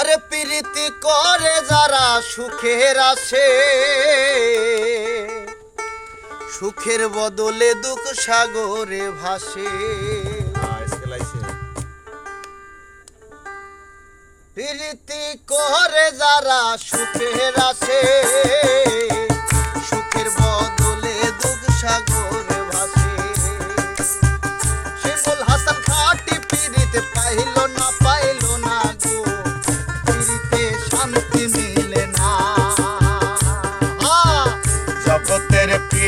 আরে প্রীতি করে যারা সুখের আছে, সুখের বদলে দুঃখ সাগরে ভাসে। প্রীতি করে যারা সুখের আছে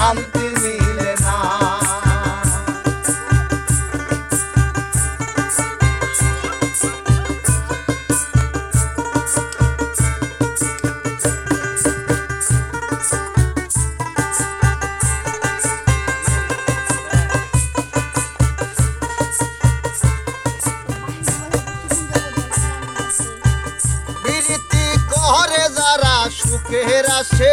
শান্তি মিলে না। সুখের আসে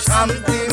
Something.